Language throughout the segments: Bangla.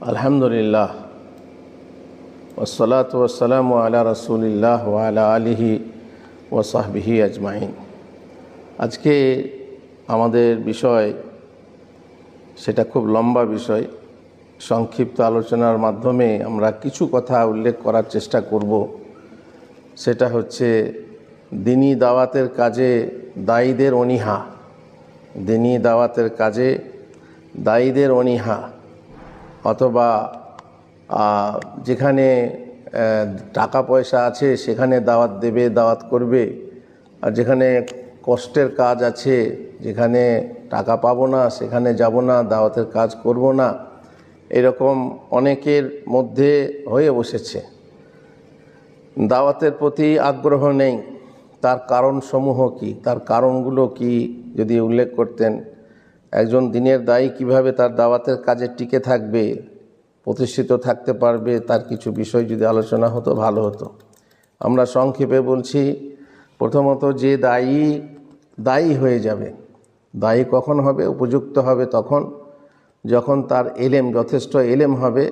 আলহামদুলিল্লাহ ওসলাত ওসালাম আলা রসুলিল্লাহ ওয়ালা আলিহি ওসাহবিহি আজমাইন। আজকে আমাদের বিষয়, সেটা খুব লম্বা বিষয়, সংক্ষিপ্ত আলোচনার মাধ্যমে আমরা কিছু কথা উল্লেখ করার চেষ্টা করব। সেটা হচ্ছে, দিনী দাওয়াতের কাজে দায়ীদের অনীহা। দিনী দাওয়াতের কাজে দায়ীদের অনীহা। অথবা যেখানে টাকা পয়সা আছে, সেখানে দাওয়াত দেবে, দাওয়াত করবে। আর যেখানে কষ্টের কাজ আছে, যেখানে টাকা পাবো না, সেখানে যাব না, দাওয়াতের কাজ করব না, এরকম অনেকের মধ্যে হয়ে বসেছে। দাওয়াতের প্রতি আগ্রহ নেই। তার কারণসমূহ কি? তার কারণগুলো কি? যদি উল্লেখ করতেন। একজন দিনের দায়ী কীভাবে তার দাওয়াতের কাজে টিকে থাকবে, প্রতিষ্ঠিত থাকতে পারবে, তার কিছু বিষয় যদি আলোচনা হতো, ভালো হতো। আমরা সংক্ষেপে বলছি, প্রথমত যে দায়ী দায়ী হয়ে যাবে, দায়ী কখন হবে, উপযুক্ত হবে তখন। যখন তার এলেম, যথেষ্ট এলেম হবে,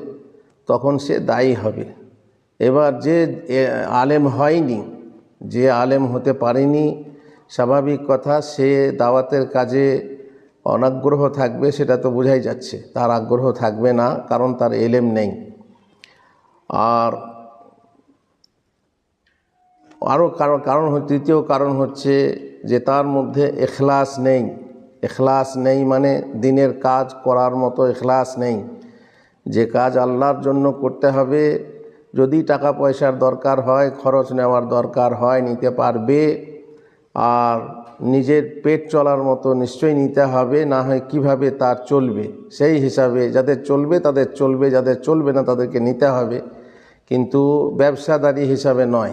তখন সে দায়ী হবে। এবার যে আলেম হয়নি, যে আলেম হতে পারেনি, স্বাভাবিক কথা সে দাওয়াতের কাজে অনাগ্রহ থাকবে সেটা তো বোঝাই যাচ্ছে। তার আগ্রহ থাকবে না, কারণ তার এলেম নেই। আর আরও কারণ কারণ তৃতীয় কারণ হচ্ছে যে তার মধ্যে এখলাস নেই। এখলাস নেই মানে দিনের কাজ করার মতো এখলাস নেই। যে কাজ আল্লাহর জন্য করতে হবে, যদি টাকা পয়সার দরকার হয়, খরচ নেওয়ার দরকার হয়, নিতে পারবে। আর নিজের পেট চলার মতো নিশ্চয়ই নিতে হবে, না হয় কীভাবে তার চলবে। সেই হিসাবে যাদের চলবে, তাদের চলবে, যাদের চলবে না, তাদেরকে নিতে হবে। কিন্তু ব্যবসাদারি হিসাবে নয়।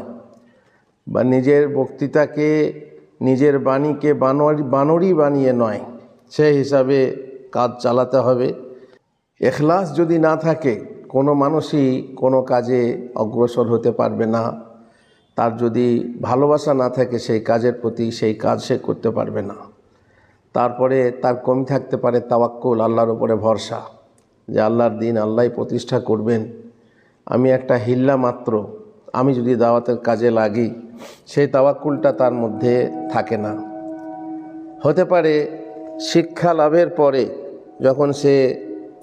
বা নিজের বক্তৃতাকে, নিজের বাণীকে বানরি বানরই বানিয়ে নয়। সেই হিসাবে কাজ চালাতে হবে। এখলাস যদি না থাকে, কোনো মানুষই কোনো কাজে অগ্রসর হতে পারবে না। তার যদি ভালোবাসা না থাকে সেই কাজের প্রতি, সেই কাজ সে করতে পারবে না। তারপরে তার কমি থাকতে পারে তাওয়াক্কুল, আল্লাহর উপরে ভরসা যে আল্লাহর দিন আল্লাহ প্রতিষ্ঠা করবেন। আমি একটা হিল্লা মাত্র, আমি যদি দাওয়াতের কাজে লাগি, সেই তাওয়াক্কুলটা তার মধ্যে থাকে না। হতে পারে শিক্ষা লাভের পরে যখন সে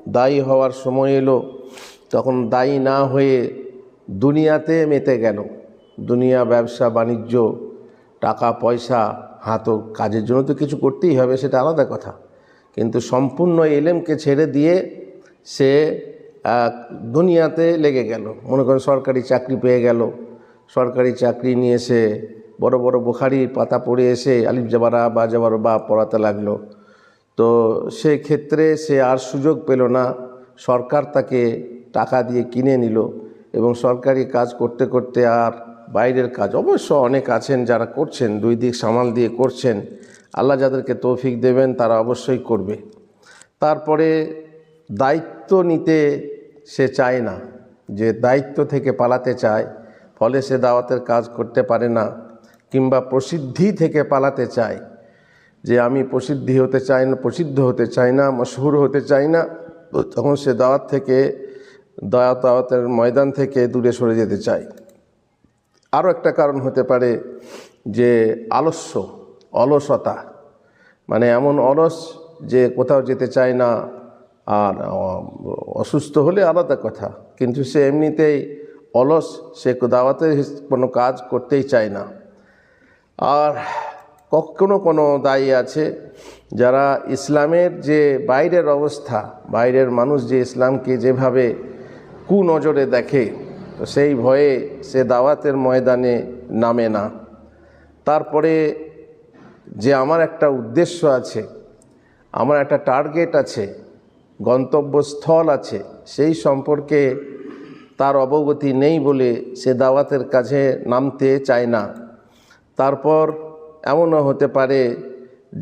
দায়ী হওয়ার সময় এলো, তখন দায়ী না হয়ে দুনিয়াতে মেতে গেল। দুনিয়া, ব্যবসা, বাণিজ্য, টাকা, পয়সা হাতও কাজের জন্য তো কিছু করতেই হবে, সেটা আলাদা কথা। কিন্তু সম্পূর্ণ এলেমকে ছেড়ে দিয়ে সে দুনিয়াতে লেগে গেল। মনে করেন সরকারি চাকরি পেয়ে গেল। সরকারি চাকরি নিয়ে এসে বড় বড় বুখারির পাতা পড়ে এসে আলিফ জাবারা বা জাবার বা পড়াতে লাগল। তো সেই ক্ষেত্রে সে আর সুযোগ পেল না। সরকার তাকে টাকা দিয়ে কিনে নিল এবং সরকারি কাজ করতে করতে আর বাইরের কাজ। অবশ্য অনেক আছেন যারা করছেন, দুই দিক সামাল দিয়ে করছেন। আল্লাহ যাদেরকে তৌফিক দেবেন, তারা অবশ্যই করবে। তারপরে দায়িত্ব নিতে সে চায় না। যে দায়িত্ব থেকে পালাতে চায়, ফলে সে দাওয়াতের কাজ করতে পারে না, কিংবা প্রসিদ্ধি থেকে পালাতে চায়। যে আমি প্রসিদ্ধি হতে চাই না, প্রসিদ্ধ হতে চাই না, মশহুর হতে চাই না, তখন সে দাওয়াত থেকে দাওয়াত দাওয়াতের ময়দান থেকে দূরে সরে যেতে চায়। আরও একটা কারণ হতে পারে যে আলস্য, অলসতা। মানে এমন অলস যে কোথাও যেতে চায় না, আর অসুস্থ হলে আলাদা কথা। কিন্তু সে এমনিতেই অলস, সে দাওয়াতে কোনো কাজ করতেই চায় না। আর কখনো কোনো দায়ী আছে যারা ইসলামের যে বাইরের অবস্থা, বাইরের মানুষ যে ইসলামকে যেভাবে কুনজরে দেখে তো সেই ভয়ে সে দাওয়াতের ময়দানে নামে না। তারপরে যে আমার একটা উদ্দেশ্য আছে, আমার একটা টার্গেট আছে, গন্তব্যস্থল আছে, সেই সম্পর্কে তার অবগতি নেই বলে সে দাওয়াতের কাছে নামতে চায় না। তারপর এমনও হতে পারে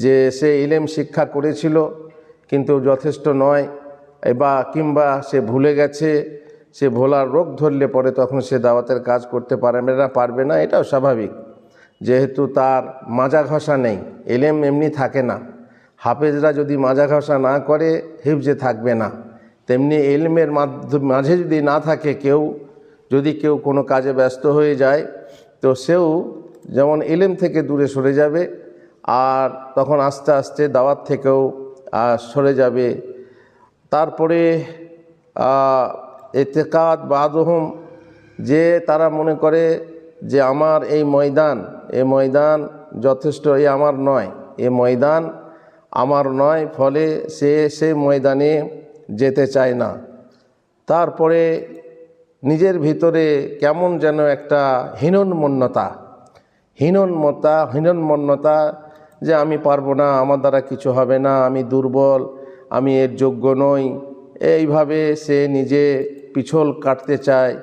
যে সে ইলেম শিক্ষা করেছিল, কিন্তু যথেষ্ট নয়, বা কিংবা সে ভুলে গেছে সে ভোলার রোগ ধরলে পরে তখন সে দাওয়াতের কাজ করতে পারবে না পারবে না, এটাও স্বাভাবিক। যেহেতু তার মাজা ঘষা নেই, এলেম এমনি থাকে না। হাফেজরা যদি মাজা ঘষা না করে, হিফজে থাকবে না। তেমনি এলমের মাঝে যদি না থাকে কেউ, যদি কেউ কোনো কাজে ব্যস্ত হয়ে যায়, তো সেও যেমন এলেম থেকে দূরে সরে যাবে, আর তখন আস্তে আস্তে দাওয়াত থেকেও সরে যাবে। তারপরে এতেকাত বাদহম, যে তারা মনে করে যে আমার এই ময়দান এই ময়দান যথেষ্ট এই আমার নয়, এ ময়দান আমার নয়, ফলে সে সেই ময়দানে যেতে চায় না। তারপরে নিজের ভিতরে কেমন যেন একটা হীনন্মন্যতা, হীনন্মতা, হীনন্মন্যতা যে আমি পারব না, আমার দ্বারা কিছু হবে না, আমি দুর্বল, আমি এর যোগ্য নই, এইভাবে সে নিজে পিছল কাটতে চায়,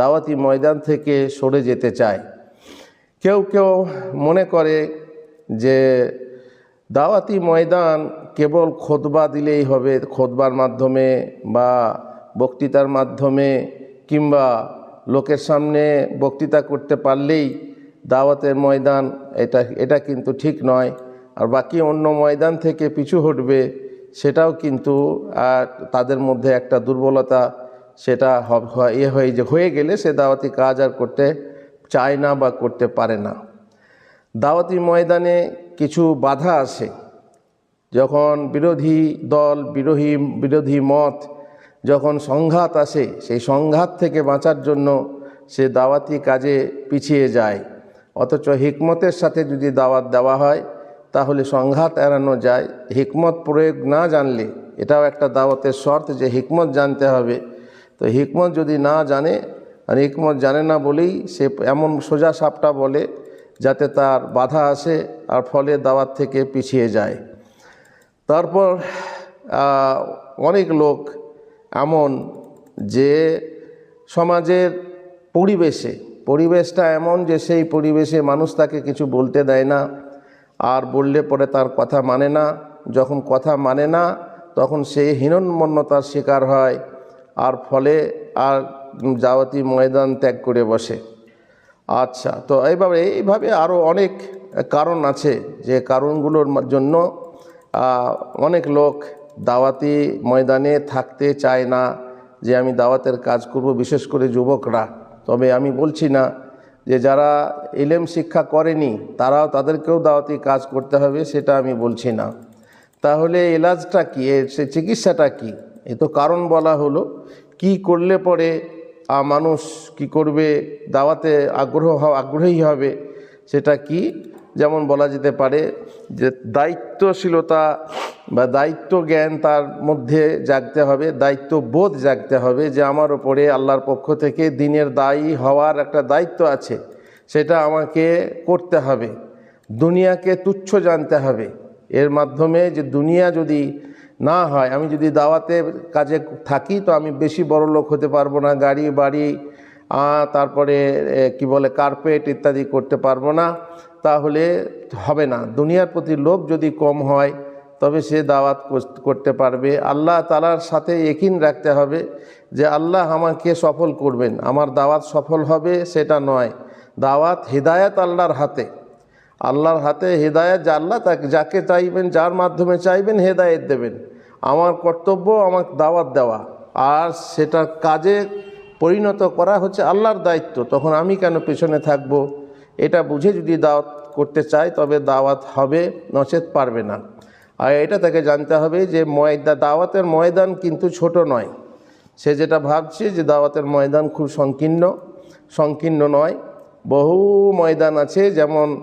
দাওয়াতি ময়দান থেকে সরে যেতে চায়। কেউ কেউ মনে করে যে দাওয়াতি ময়দান কেবল খোদবা দিলেই হবে, খোদবার মাধ্যমে বা বক্তৃতার মাধ্যমে কিংবা লোকের সামনে বক্তৃতা করতে পারলেই দাওয়াতের ময়দান এটা এটা কিন্তু ঠিক নয়। আর বাকি অন্য ময়দান থেকে পিছু হটবে, সেটাও কিন্তু তাদের মধ্যে একটা দুর্বলতা সেটা ইয়ে হয়ে যে, হয়ে গেলে সে দাওয়াতি কাজ আর করতে চায় না বা করতে পারে না। দাওয়াতি ময়দানে কিছু বাধা আসে। যখন বিরোধী দল বিরোধী বিরোধী মত যখন সংঘাত আসে, সেই সংঘাত থেকে বাঁচার জন্য সে দাওয়াতি কাজে পিছিয়ে যায়। অথচ হিকমতের সাথে যদি দাওয়াত দেওয়া হয়, তাহলে সংঘাত এড়ানো যায়। হিকমত প্রয়োগ না জানলে, এটাও একটা দাওয়াতের শর্ত যে, হিকমত জানতে হবে। তো হিকমত যদি না জানে, আর হিকমত জানে না বলেই সে এমন সোজা সাপটা বলে যাতে তার বাধা আসে আর ফলে দাওয়াত থেকে পিছিয়ে যায়। তারপর অনেক লোক এমন যে সমাজের পরিবেশে, পরিবেশটা এমন যে সেই পরিবেশে মানুষ তাকে কিছু বলতে দেয় না, আর বললে পরে তার কথা মানে না। যখন কথা মানে না, তখন সে হীনন্মন্যতার শিকার হয়। আর ফলে আর যাওয়াতি ময়দান ত্যাগ করে বসে। আচ্ছা তো এইভাবে এইভাবে আরও অনেক কারণ আছে যে কারণগুলোর জন্য অনেক লোক দাওয়াতি ময়দানে থাকতে চায় না যে আমি দাওয়াতের কাজ করব, বিশেষ করে যুবকরা। তবে আমি বলছি না যে যারা ইলেম শিক্ষা করেনি, তারাও তাদেরকেও দাওয়াতি কাজ করতে হবে, সেটা আমি বলছি না। তাহলে এলাজটা কী? সে চিকিৎসাটা কি? এ তো কারণ বলা হলো, কি করলে পরে মানুষ কি করবে, দাওয়াতে আগ্রহ আগ্রহী হবে, সেটা কি? যেমন বলা যেতে পারে যে দায়িত্বশীলতা বা দায়িত্ব জ্ঞান তার মধ্যে জাগতে হবে, দায়িত্ববোধ জাগতে হবে যে আমার ওপরে আল্লাহর পক্ষ থেকে দিনের দায়ী হওয়ার একটা দায়িত্ব আছে, সেটা আমাকে করতে হবে, দুনিয়াকে তুচ্ছ জানতে হবে। এর মাধ্যমে যে দুনিয়া যদি না হয়, আমি যদি দাওয়াতে কাজে থাকি তো আমি বেশি বড় লোক হতে পারব না, গাড়ি, বাড়ি তারপরে কি বলে কার্পেট ইত্যাদি করতে পারব না, তাহলে হবে না। দুনিয়ার প্রতি লোভ যদি কম হয়, তবে সে দাওয়াত করতে পারবে। আল্লাহ তালার সাথে একিন রাখতে হবে যে, আল্লাহ আমাকে সফল করবেন। আমার দাওয়াত সফল হবে সেটা নয়। দাওয়াত হৃদায়ত আল্লাহর হাতে। আল্লাহর হাতে হেদায়েত যা আল্লাহ তাকে, যাকে চাইবেন, যার মাধ্যমে চাইবেন, হেদায়েত দেবেন। আমার কর্তব্য, আমার দাওয়াত দেওয়া। আর সেটা কাজে পরিণত করা হচ্ছে আল্লাহর দায়িত্ব। তখন আমি কেন পেছনে থাকব? এটা বুঝে যদি দাওয়াত করতে চাই, তবে দাওয়াত হবে, নচেত পারবে না। আর এটা তাকে জানতে হবে যে ময়দা, দাওয়াতের ময়দান কিন্তু ছোট নয়। সে যেটা ভাবছে যে দাওয়াতের ময়দান খুব সংকীর্ণ সংকীর্ণ নয়। বহু ময়দান আছে, যেমন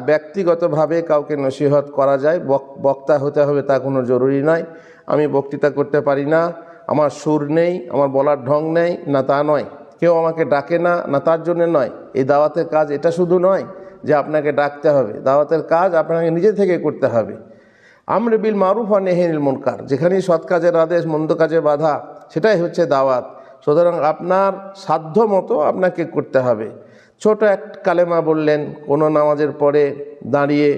ব্যক্তিগতভাবে কাউকে নসিহত করা যায়, বক- বক্তা হতে হবে তা কোনো জরুরি নয় আমি বক্তৃতা করতে পারি না, আমার সুর নেই, আমার বলার ঢং নেই, না তা নয়। কেউ আমাকে ডাকে না না তার জন্য নয়। এই দাওয়াতের কাজ এটা শুধু নয় যে আপনাকে ডাকতে হবে। দাওয়াতের কাজ আপনাকে নিজে থেকে করতে হবে। আমরে বিল মারুফ আর নেহেনিল মুনকার, যেখানেই সৎ কাজের আদেশ, মন্দ কাজে বাধা, সেটাই হচ্ছে দাওয়াত। সুতরাং আপনার সাধ্য মতো আপনাকে করতে হবে। ছোট এক কালেমা বললেন, কোনো নামাজের পরে দাঁড়িয়ে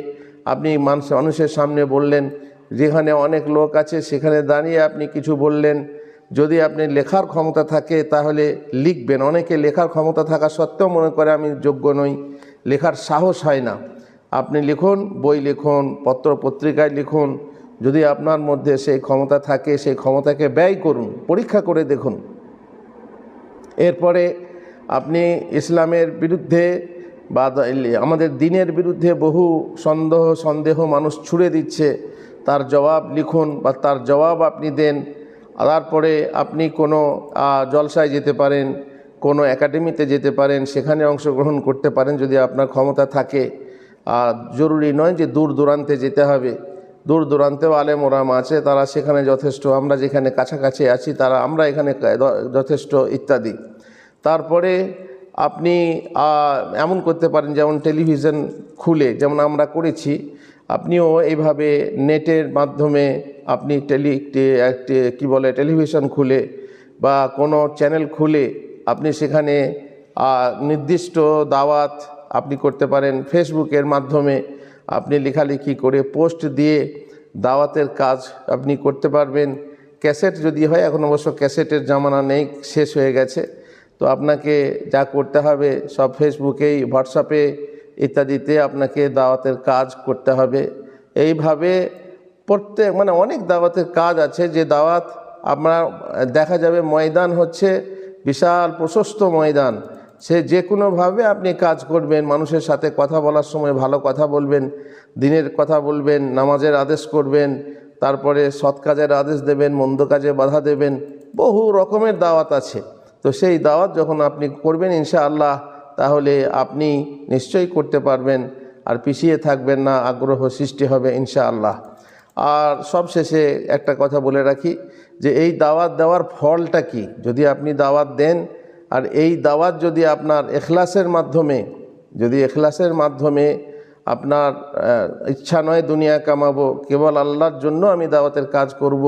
আপনি মানুষ মানুষের সামনে বললেন, যেখানে অনেক লোক আছে, সেখানে দাঁড়িয়ে আপনি কিছু বললেন। যদি আপনি লেখার ক্ষমতা থাকে, তাহলে লিখবেন। অনেকে লেখার ক্ষমতা থাকা সত্ত্বেও মনে করে, আমি যোগ্য নই। লেখার সাহস হয় না। আপনি লিখুন, বই লিখুন, পত্র পত্রিকায় লিখুন। যদি আপনার মধ্যে সেই ক্ষমতা থাকে, সেই ক্ষমতাকে ব্যয় করুন, পরীক্ষা করে দেখুন। এরপরে আপনি ইসলামের বিরুদ্ধে বা আমাদের দিনের বিরুদ্ধে বহু সন্দেহ সন্দেহ মানুষ ছুড়ে দিচ্ছে। তার জবাব লিখুন বা তার জবাব আপনি দেন। তারপরে আপনি কোনো জলসায় যেতে পারেন, কোনো একাডেমিতে যেতে পারেন, সেখানে অংশগ্রহণ করতে পারেন যদি আপনার ক্ষমতা থাকে। আর জরুরি নয় যে দূর দূরান্তে যেতে হবে। দূর দূরান্তেও আলেম ওরাম আছে, তারা সেখানে যথেষ্ট, আমরা যেখানে কাছাকাছি আছি, তারা, আমরা এখানে যথেষ্ট ইত্যাদি। তারপরে আপনি এমন করতে পারেন, যেমন টেলিভিশন খুলে, যেমন আমরা করেছি, আপনিও এইভাবে নেটের মাধ্যমে আপনি টেলি কী বলে, টেলিভিশন খুলে বা কোনো চ্যানেল খুলে, আপনি সেখানে নির্দিষ্ট দাওয়াত আপনি করতে পারেন। ফেসবুকের মাধ্যমে আপনি লেখালেখি করে পোস্ট দিয়ে দাওয়াতের কাজ আপনি করতে পারবেন। ক্যাসেট যদি হয়, এখন অবশ্য ক্যাসেটের জামানা নেই, শেষ হয়ে গেছে। তো আপনাকে যা করতে হবে সব ফেসবুকেই, হোয়াটসঅ্যাপে ইত্যাদিতে আপনাকে দাওয়াতের কাজ করতে হবে। এইভাবে প্রত্যেক মানে অনেক দাওয়াতের কাজ আছে, যে দাওয়াত আপনার, দেখা যাবে ময়দান হচ্ছে, বিশাল প্রশস্ত ময়দান। সে যে কোনোভাবে আপনি কাজ করবেন, মানুষের সাথে কথা বলার সময় ভালো কথা বলবেন, দিনের কথা বলবেন, নামাজের আদেশ করবেন, তারপরে সৎ কাজের আদেশ দেবেন, মন্দ কাজে বাধা দেবেন, বহু রকমের দাওয়াত আছে। তো সেই দাওয়াত যখন আপনি করবেন ইনশাআল্লাহ, তাহলে আপনি নিশ্চয়ই করতে পারবেন আর পিছিয়ে থাকবেন না, আগ্রহ সৃষ্টি হবে ইনশাআল্লাহ আর সবশেষে একটা কথা বলে রাখি যে এই দাওয়াত দেওয়ার ফলটা কি যদি আপনি দাওয়াত দেন, আর এই দাওয়াত যদি আপনার এখলাসের মাধ্যমে, যদি এখলাসের মাধ্যমে আপনার ইচ্ছা নয় দুনিয়া কামাবো, কেবল আল্লাহর জন্য আমি দাওয়াতের কাজ করব।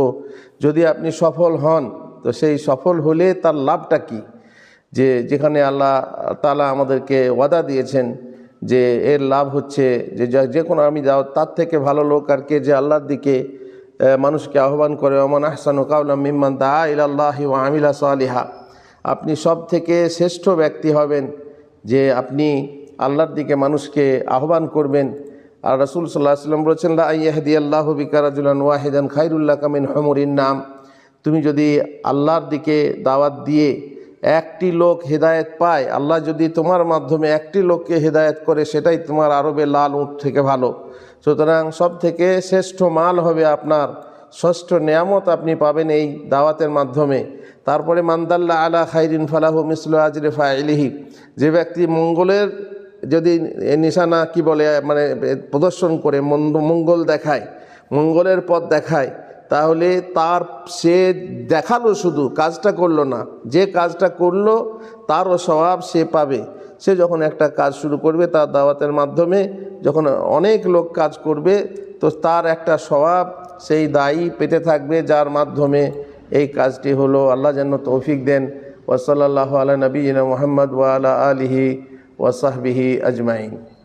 যদি আপনি সফল হন তো সেই সফল হলে তার লাভটা কি? যে যেখানে আল্লাহ তালা আমাদেরকে ওয়াদা দিয়েছেন যে এর লাভ হচ্ছে যে যে কোনো আমি যাও, তার থেকে ভালো লোক আর কে যে আল্লাহর দিকে মানুষকে আহ্বান করে অমান আহসান কাউলাম মিম্মান দা ইলাল্লাহি ওয়া আমিলা সালিহা। আপনি সব থেকে শ্রেষ্ঠ ব্যক্তি হবেন যে আপনি আল্লাহর দিকে মানুষকে আহ্বান করবেন। আর রসুল সাল্লাহ সাল্লাম বলেছেন লাহদি আল্লাহ বিকারাজুলান ওয়াহিদান খাইরুল্লাহ কামিন হমরিন নাম। তুমি যদি আল্লাহর দিকে দাওয়াত দিয়ে একটি লোক হেদায়েত পায়, আল্লাহ যদি তোমার মাধ্যমে একটি লোককে হেদায়েত করে, সেটাই তোমার আরবে লাল উঁট থেকে ভালো। সুতরাং সব থেকে শ্রেষ্ঠ মাল হবে আপনার, ষষ্ঠ নিয়ামত আপনি পাবেন এই দাওয়াতের মাধ্যমে। তারপরে মান্দাল্লা আলা খাইরিন ফালাহু মিসল আজরে ফাইলিহি। যে ব্যক্তি মঙ্গলের যদি নিশানা, কি বলে মানে প্রদর্শন করে মঙ্গল দেখায়, মঙ্গলের পথ দেখায় তাহলে তার, সে দেখাল শুধু, কাজটা করল না। যে কাজটা করল, তারও স্বভাব সে পাবে। সে যখন একটা কাজ শুরু করবে, তার দাওয়াতের মাধ্যমে যখন অনেক লোক কাজ করবে, তো তার একটা স্বভাব সেই দায়ী পেতে থাকবে, যার মাধ্যমে এই কাজটি হলো। আল্লাহ যেন তৌফিক দেন। ওসলাল্লাহ আলা নবীন মোহাম্মদ ওয়ালা আলিহি ওয়াসাহবিহি আজমাইন।